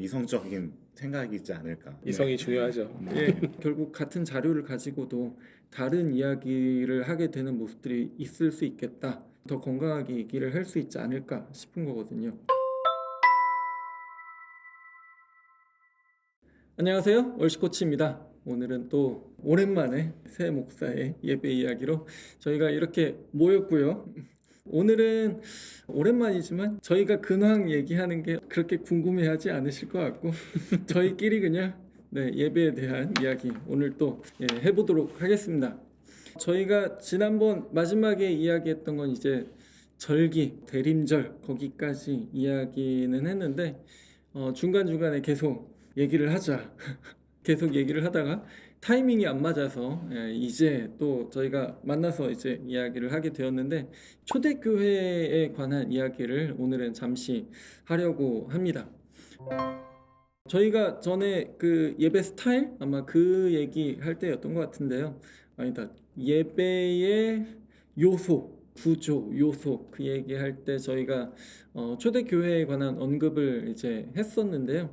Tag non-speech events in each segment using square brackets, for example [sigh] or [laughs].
이성적인 생각이지 않을까. 이성이 중요하죠. 예, [laughs] 결국 같은 자료를 가지고도 다른 이야기를 하게 되는 모습들이 있을 수 있겠다. 더 건강하게 얘기를 할 수 있지 않을까 싶은 거거든요. 안녕하세요. 월시코치입니다. 오늘은 또 오랜만에 새 목사의 예배 이야기로 저희가 이렇게 모였고요. 오늘은 오랜만이지만 저희가 근황 얘기하는 게 그렇게 궁금해하지 않으실 것 같고 [laughs] 저희끼리 그냥 네, 예배에 대한 이야기 오늘 또 예, 해보도록 하겠습니다. 저희가 지난번 마지막에 이야기했던 건 이제 절기, 대림절 거기까지 이야기는 했는데 어, 중간중간에 계속 얘기를 하자 [laughs] 계속 얘기를 하다가 타이밍이 안 맞아서 예, 이제 또 저희가 만나서 이제 이야기를 하게 되었는데 초대교회에 관한 이야기를 오늘은 잠시 하려고 합니다. 저희가 전에 그 예배 스타일 아마 그 얘기 할 때였던 것 같은데요. 아니다. 예배의 요소, 구조, 요소 그 얘기할 때 저희가 어, 초대교회에 관한 언급을 이제 했었는데요.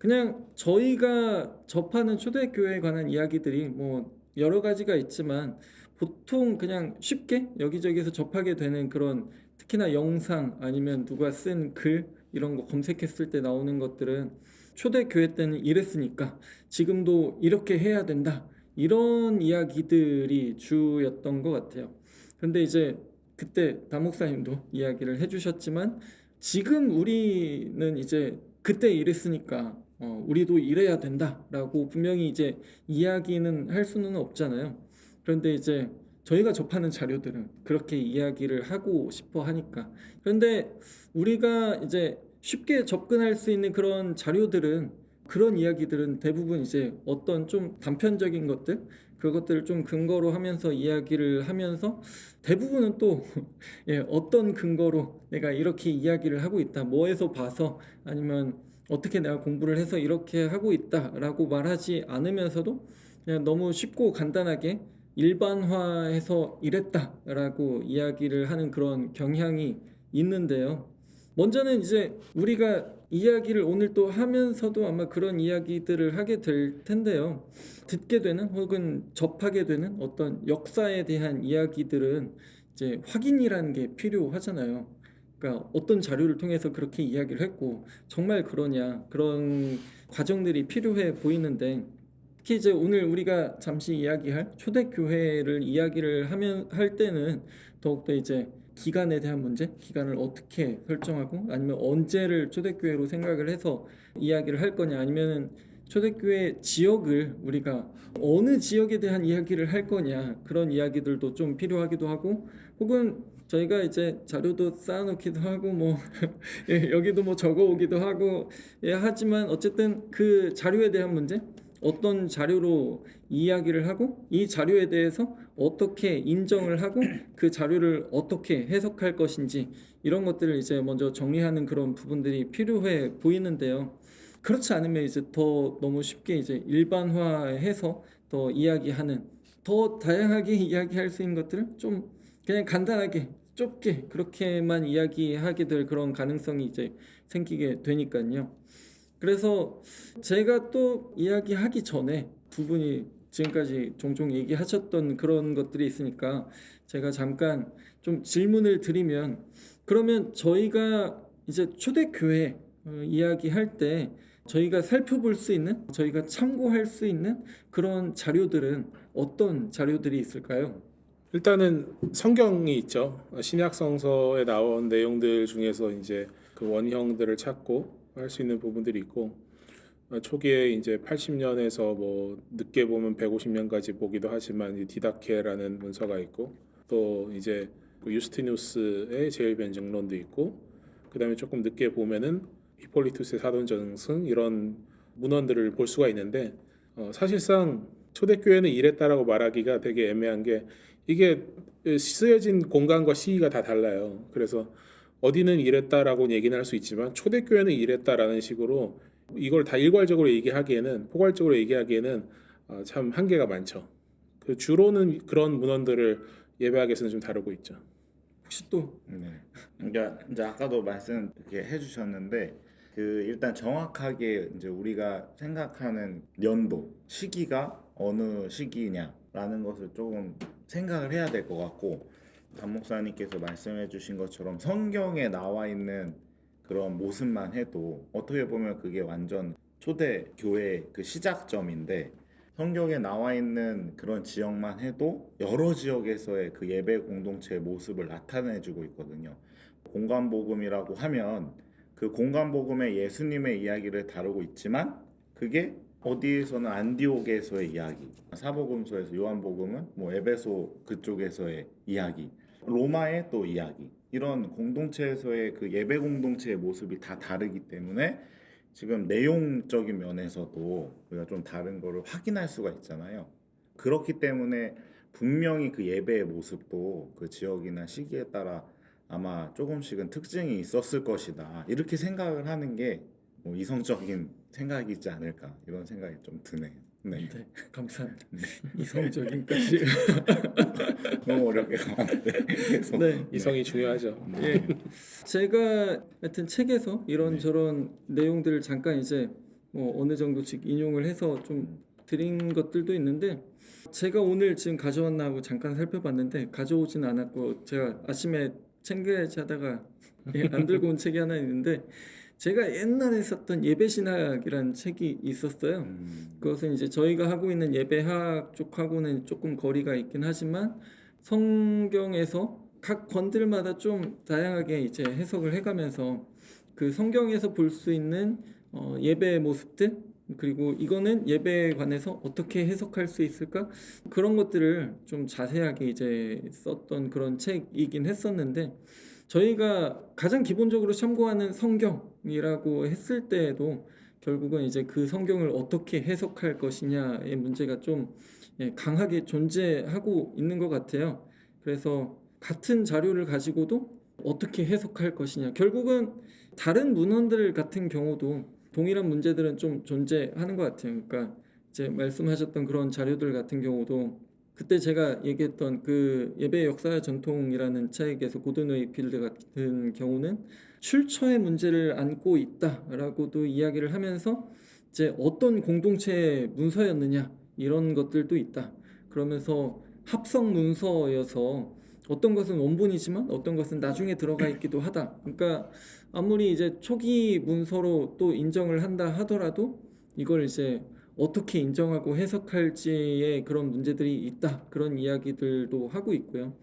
그냥 저희가 접하는 초대교회에 관한 이야기들이 뭐 여러 가지가 있지만 보통 그냥 쉽게 여기저기서 접하게 되는 그런 특히나 영상 아니면 누가 쓴 글 이런 거 검색했을 때 나오는 것들은 초대교회 때는 이랬으니까 지금도 이렇게 해야 된다 이런 이야기들이 주였던 것 같아요. 근데 이제 그때 담목사님도 이야기를 해주셨지만 지금 우리는 이제 그때 이랬으니까 어, 우리도 이래야 된다라고 분명히 이제 이야기는 할 수는 없잖아요. 그런데 이제 저희가 접하는 자료들은 그렇게 이야기를 하고 싶어 하니까. 그런데 우리가 이제 쉽게 접근할 수 있는 그런 자료들은 그런 이야기들은 대부분 이제 어떤 좀 단편적인 것들 그것들을 좀 근거로 하면서 이야기를 하면서 대부분은 또 [laughs] 예, 어떤 근거로 내가 이렇게 이야기를 하고 있다 뭐에서 봐서 아니면 어떻게 내가 공부를 해서 이렇게 하고 있다라고 말하지 않으면서도 그냥 너무 쉽고 간단하게 일반화해서 이랬다라고 이야기를 하는 그런 경향이 있는데요. 먼저는 이제 우리가 이야기를 오늘 또 하면서도 아마 그런 이야기들을 하게 될 텐데요. 듣게 되는 혹은 접하게 되는 어떤 역사에 대한 이야기들은 이제 확인이라는 게 필요하잖아요. 그러니까 어떤 자료를 통해서 그렇게 이야기를 했고 정말 그러냐 그런 과정들이 필요해 보이는데 특히 이제 오늘 우리가 잠시 이야기할 초대 교회를 이야기를 하면 할 때는 더욱더 이제 기간에 대한 문제, 기간을 어떻게 설정하고 아니면 언제를 초대 교회로 생각을 해서 이야기를 할 거냐 아니면은 초대교회 지역을 우리가 어느 지역에 대한 이야기를 할 거냐 그런 이야기들도 좀 필요하기도 하고 혹은 저희가 이제 자료도 쌓아놓기도 하고 뭐 [laughs] 예, 여기도 뭐 적어오기도 하고 예, 하지만 어쨌든 그 자료에 대한 문제 어떤 자료로 이야기를 하고 이 자료에 대해서 어떻게 인정을 하고 그 자료를 어떻게 해석할 것인지 이런 것들을 이제 먼저 정리하는 그런 부분들이 필요해 보이는데요. 그렇지 않으면 이제 더 너무 쉽게 이제 일반화해서 더 이야기하는 더 다양하게 [laughs] 이야기할 수 있는 것들을 좀 그냥 간단하게 좁게 그렇게만 이야기하게 될 그런 가능성이 이제 생기게 되니까요. 그래서 제가 또 이야기하기 전에 두 분이 지금까지 종종 얘기하셨던 그런 것들이 있으니까 제가 잠깐 좀 질문을 드리면 그러면 저희가 이제 초대교회 어, 이야기할 때 저희가 살펴볼 수 있는 저희가 참고할 수 있는 그런 자료들은 어떤 자료들이 있을까요? 일단은 성경이 있죠. 신약 성서에 나온 내용들 중에서 이제 그 원형들을 찾고 할 수 있는 부분들이 있고 어, 초기에 이제 80년에서 뭐 늦게 보면 150년까지 보기도 하지만 이 디다케라는 문서가 있고 또 이제 그 유스티누스의 제일 변증론도 있고 그다음에 조금 늦게 보면은 히폴리투스의 사돈전승 이런 문헌들을 볼 수가 있는데 어, 사실상 초대교회는 이랬다라고 말하기가 되게 애매한 게 이게 쓰여진 공간과 시기가 다 달라요. 그래서 어디는 이랬다라고 얘기는 할 수 있지만 초대교회는 이랬다라는 식으로 이걸 다 일괄적으로 얘기하기에는 포괄적으로 얘기하기에는 어, 참 한계가 많죠. 그 주로는 그런 문헌들을 예배학에서는 좀 다루고 있죠. 혹시 또 네. 그러니까 이제 아까도 말씀 이렇게 해주셨는데 그그 일단 정확하게 이제 우리가 생각하는 연도 시기가 어느 시기냐라는 것을 조금 생각을 해야 될 것 같고 단 목사님께서 말씀해 주신 것처럼 성경에 나와 있는 그런 모습만 해도 어떻게 보면 그게 완전 초대 교회 그 시작점인데 성경에 나와 있는 그런 지역만 해도 여러 지역에서의 그 예배 공동체의 모습을 나타내주고 있거든요. 공간복음이라고 하면 그 공간복음의 예수님의 이야기를 다루고 있지만 그게 어디에서는 안디옥에서의 이야기, 사복음서에서 요한복음은 뭐 에베소 그쪽에서의 이야기, 로마의 또 이야기 이런 공동체에서의 그 예배 공동체의 모습이 다 다르기 때문에 지금 내용적인 면에서도 우리가 좀 다른 거를 확인할 수가 있잖아요. 그렇기 때문에 분명히 그 예배의 모습도 그 지역이나 시기에 따라 아마 조금씩은 특징이 있었을 것이다. 이렇게 생각을 하는 게 뭐 이성적인 생각이지 않을까 이런 생각이 좀 드네요. 네. 네, 감사합니다. 네. [laughs] 이성적인까지. [laughs] 너무 어렵게 가는데 계속. [laughs] 네. 이성이 중요하죠. 예. 제가 하여튼 책에서 이런 저런 내용들을 잠깐 이제 뭐 어느 정도씩 인용을 해서 좀 드린 것들도 있는데 제가 오늘 지금 가져왔나 하고 잠깐 살펴봤는데 가져오진 않았고 제가 아침에 챙겨야지 하다가 예, 안 들고 온 책이 하나 있는데 제가 옛날에 썼던 예배신학이라는 책이 있었어요. 음, 그것은 이제 저희가 하고 있는 예배학 쪽하고는 조금 거리가 있긴 하지만 성경에서 각 권들마다 좀 다양하게 이제 해석을 해가면서 그 성경에서 볼 수 있는 어, 예배의 모습들 그리고 이거는 예배에 관해서 어떻게 해석할 수 있을까 그런 것들을 좀 자세하게 이제 썼던 그런 책이긴 했었는데 저희가 가장 기본적으로 참고하는 성경이라고 했을 때에도 결국은 이제 그 성경을 어떻게 해석할 것이냐의 문제가 좀 예, 강하게 존재하고 있는 것 같아요. 그래서 같은 자료를 가지고도 어떻게 해석할 것이냐. 결국은 다른 문헌들 같은 경우도 동일한 문제들은 좀 존재하는 것 같아요. 그러니까 이제 말씀하셨던 그런 자료들 같은 경우도 그때 제가 얘기했던 그 예배 역사 전통이라는 책에서 고든 웨이필드 같은 경우는 출처의 문제를 안고 있다라고도 이야기를 하면서 이제 어떤 공동체의 문서였느냐 이런 것들도 있다. 그러면서 합성 문서여서 어떤 것은 원본이지만 어떤 것은 나중에 들어가 있기도 하다. 그러니까 아무리 이제 초기 문서로 또 인정을 한다 하더라도 이걸 이제 어떻게 인정하고 해석할지의 그런 문제들이 있다. 그런 이야기들도 하고 있고요.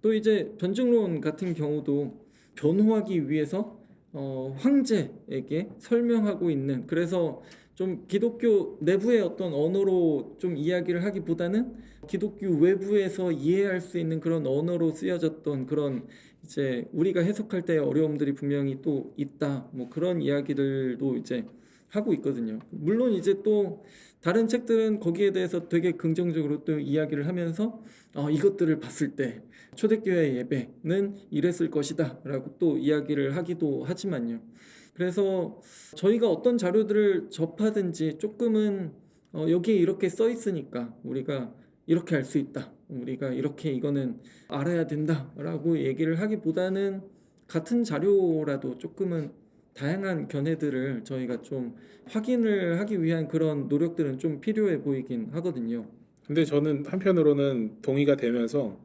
또 이제 변증론 같은 경우도 변호하기 위해서 어, 황제에게 설명하고 있는 그래서 좀 기독교 내부의 어떤 언어로 좀 이야기를 하기보다는 기독교 외부에서 이해할 수 있는 그런 언어로 쓰여졌던 그런 이제 우리가 해석할 때 어려움들이 분명히 또 있다 뭐 그런 이야기들도 이제 하고 있거든요. 물론 이제 또 다른 책들은 거기에 대해서 되게 긍정적으로 또 이야기를 하면서 어, 이것들을 봤을 때 초대교회 예배는 이랬을 것이다 라고 또 이야기를 하기도 하지만요. 그래서 저희가 어떤 자료들을 접하든지 조금은 어, 여기에 이렇게 써 있으니까 우리가 이렇게 알 수 있다. 우리가 이렇게 이거는 알아야 된다 라고 얘기를 하기보다는 같은 자료라도 조금은 다양한 견해들을 저희가 좀 확인을 하기 위한 그런 노력들은 좀 필요해 보이긴 하거든요. 근데 저는 한편으로는 동의가 되면서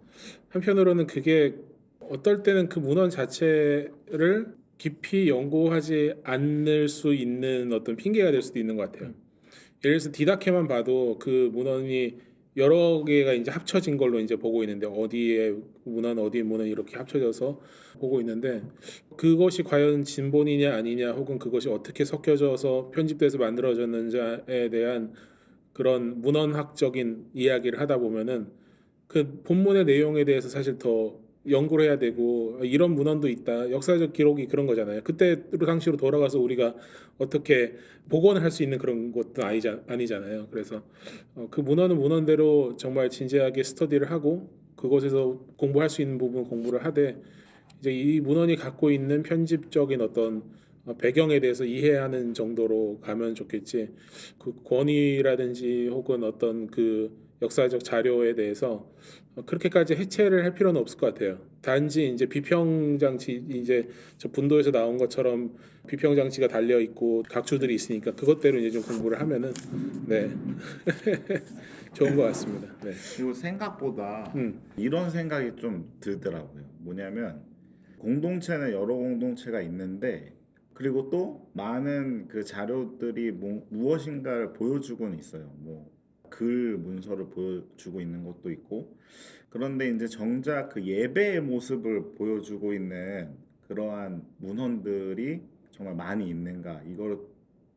한편으로는 그게 어떨 때는 그 문헌 자체를 깊이 연구하지 않을 수 있는 어떤 핑계가 될 수도 있는 것 같아요. 예를 들어서 디다케만 봐도 그 문헌이 여러 개가 이제 합쳐진 걸로 이제 보고 있는데 어디에 문헌 어디에 문헌 이렇게 합쳐져서 보고 있는데 그것이 과연 진본이냐 아니냐 혹은 그것이 어떻게 섞여져서 편집돼서 만들어졌는지에 대한 그런 문헌학적인 이야기를 하다 보면은 그 본문의 내용에 대해서 사실 더 연구를 해야 되고 이런 문헌도 있다. 역사적 기록이 그런 거잖아요. 그때로 당시로 돌아가서 우리가 어떻게 복원을 할 수 있는 그런 것도 아니자, 아니잖아요. 그래서 어, 그 문헌은 문헌대로 정말 진지하게 스터디를 하고 그곳에서 공부할 수 있는 부분 공부를 하되 이제 이 문헌이 갖고 있는 편집적인 어떤 어, 배경에 대해서 이해하는 정도로 가면 좋겠지. 그 권위라든지 혹은 어떤 그 역사적 자료에 대해서 어, 그렇게까지 해체를 할 필요는 없을 것 같아요. 단지 이제 비평 장치 이제 저 분도에서 나온 것처럼 비평 장치가 달려 있고 각주들이 있으니까 그것대로 이제 좀 공부를 하면은 네 [laughs] 좋은 것 같습니다. 네. 그리고 생각보다 음. 이런 생각이 좀 들더라고요. 뭐냐면 공동체는 여러 공동체가 있는데 그리고 또 많은 그 자료들이 뭐, 무엇인가를 보여주고는 있어요. 뭐 글 문서를 보여주고 있는 것도 있고 그런데 이제 정작 그 예배의 모습을 보여주고 있는 그러한 문헌들이 정말 많이 있는가 이거를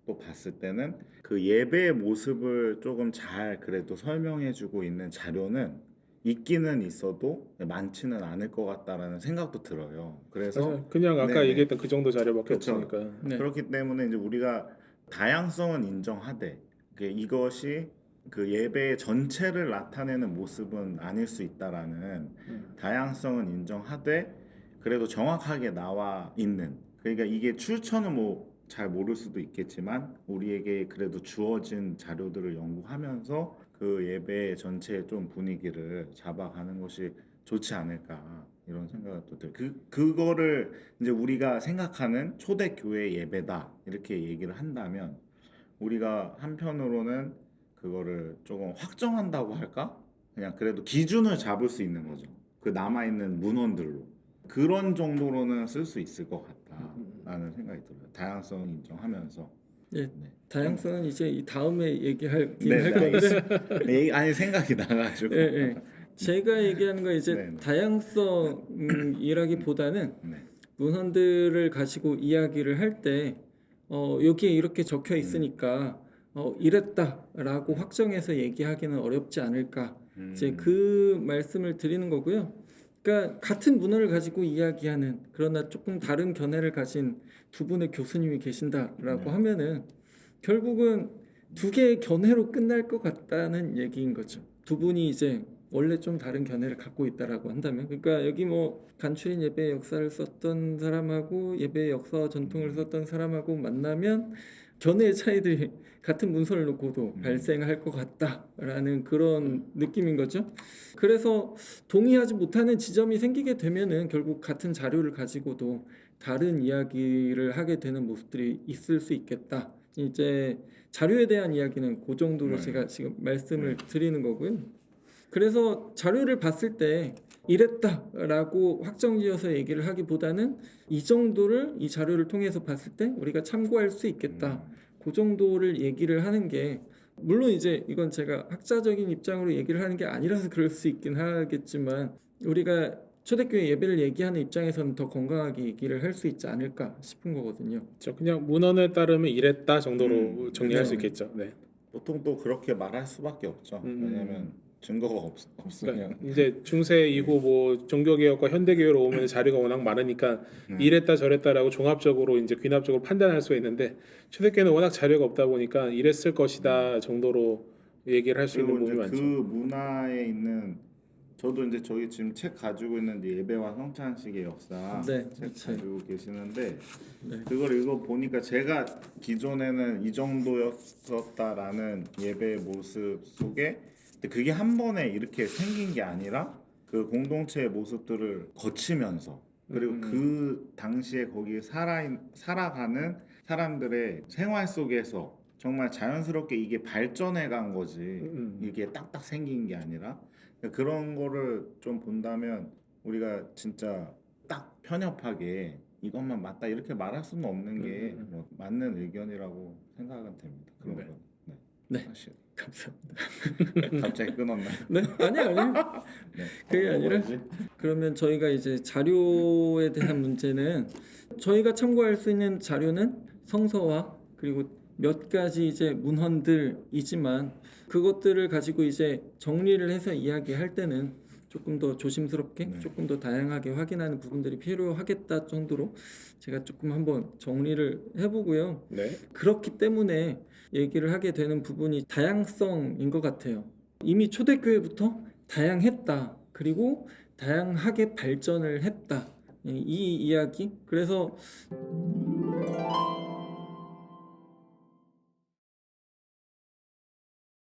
또 봤을 때는 그 예배의 모습을 조금 잘 그래도 설명해주고 있는 자료는 있기는 있어도 많지는 않을 것 같다라는 생각도 들어요. 그래서 그냥 아까 네네. 얘기했던 그 정도 자료밖에 그렇죠. 없으니까. 네. 그렇기 때문에 이제 우리가 다양성은 인정하되 그 이것이 그 예배의 전체를 나타내는 모습은 아닐 수 있다라는 음. 다양성은 인정하되 그래도 정확하게 나와 있는 그러니까 이게 출처는 뭐 잘 모를 수도 있겠지만 우리에게 그래도 주어진 자료들을 연구하면서 그 예배 전체의 좀 분위기를 잡아가는 것이 좋지 않을까 이런 생각도 들어요. 그 그거를 이제 우리가 생각하는 초대 교회 예배다 이렇게 얘기를 한다면 우리가 한편으로는 그거를 조금 확정한다고 할까? 그냥 그래도 기준을 잡을 수 있는 거죠. 그 남아 있는 문헌들로 그런 정도로는 쓸 수 있을 것 같다라는 생각이 들어요. 다양성 인정하면서. 예, 네. 다양성은 이제 이 다음에 얘기할 네, 할 네, 건데 알겠습니다. 얘기- 아니 생각이 나가지고. 예, 예. 제가 얘기하는 건 이제 네, 네. 다양성이라기보다는 네. 문헌들을 가지고 이야기를 할 때 어, 여기에 이렇게 음. 적혀 있으니까 어, 이랬다라고 확정해서 얘기하기는 어렵지 않을까 음, 이제 그 말씀을 드리는 거고요. 그러니까 같은 문헌을 가지고 이야기하는 그러나 조금 다른 견해를 가진 두 분의 교수님이 계신다라고 네. 하면은 결국은 두 개의 견해로 끝날 것 같다는 얘기인 거죠. 두 분이 이제 원래 좀 다른 견해를 갖고 있다라고 한다면 그러니까 여기 뭐 간추린 예배 역사를 썼던 사람하고 예배 역사와 전통을 썼던 사람하고 만나면 견해의 차이들이 [laughs] 같은 문서를 놓고도 음. 발생할 것 같다라는 그런 느낌인 거죠. 그래서 동의하지 못하는 지점이 생기게 되면은 결국 같은 자료를 가지고도 다른 이야기를 하게 되는 모습들이 있을 수 있겠다. 이제 자료에 대한 이야기는 그 정도로 네. 제가 지금 말씀을 드리는 거고요. 그래서 자료를 봤을 때 이랬다라고 확정지어서 얘기를 하기보다는 이 정도를 이 자료를 통해서 봤을 때 우리가 참고할 수 있겠다. 그 정도를 얘기를 하는 게 물론 이제 이건 제가 학자적인 입장으로 얘기를 하는 게 아니라서 그럴 수 있긴 하겠지만 우리가 초대교회 예배를 얘기하는 입장에서는 더 건강하게 얘기를 할 수 있지 않을까 싶은 거거든요. 저 그냥 문헌에 따르면 이랬다 정도로 음. 정리할 네. 수 있겠죠. 네. 보통 또 그렇게 말할 수밖에 없죠. 음. 왜냐하면 증거가 없, 없으면 그러니까 이제 중세 이후 뭐 종교개혁과 현대교회로 오면 자료가 워낙 많으니까 음. 이랬다 저랬다라고 종합적으로 이제 귀납적으로 판단할 수가 있는데 초대교회는 워낙 자료가 없다 보니까 이랬을 것이다 정도로 얘기를 할 수 있는 그리고 부분이 이제 그 많죠. 문화에 있는 저도 이제 저희 지금 책 가지고 있는 이제 예배와 성찬식의 역사 네, 책이 책. 가지고 계시는데 네. 그걸 읽어 보니까 제가 기존에는 이 정도였었다라는 예배의 모습 속에 근데 그게 한 번에 이렇게 생긴 게 아니라 그 공동체의 모습들을 거치면서 그리고 음. 그 당시에 거기에 살아 살아가는 사람들의 생활 속에서 정말 자연스럽게 이게 발전해 간 거지 음. 이게 딱딱 생긴 게 아니라 그런 거를 좀 본다면 우리가 진짜 딱 편협하게 이것만 맞다 이렇게 말할 수는 없는 게 음, 음, 음. 뭐 맞는 의견이라고 생각은 됩니다. 그런 네. 건 네. [laughs] 네. 사실 감사합니다. 갑자기 끊었나요? 네, 아니 아니. 네. 그게 어, 아니라? 그러면 저희가 이제 자료에 대한 문제는 저희가 참고할 수 있는 자료는 성서와 그리고 몇 가지 이제 문헌들이지만 그것들을 가지고 이제 정리를 해서 이야기할 때는 조금 더 조심스럽게 네. 조금 더 다양하게 확인하는 부분들이 필요하겠다 정도로 제가 조금 한번 정리를 해보고요. 네. 그렇기 때문에 얘기를 하게 되는 부분이 다양성인 것 같아요. 이미 초대교회부터 다양했다. 그리고 다양하게 발전을 했다. 이, 이 이야기. 그래서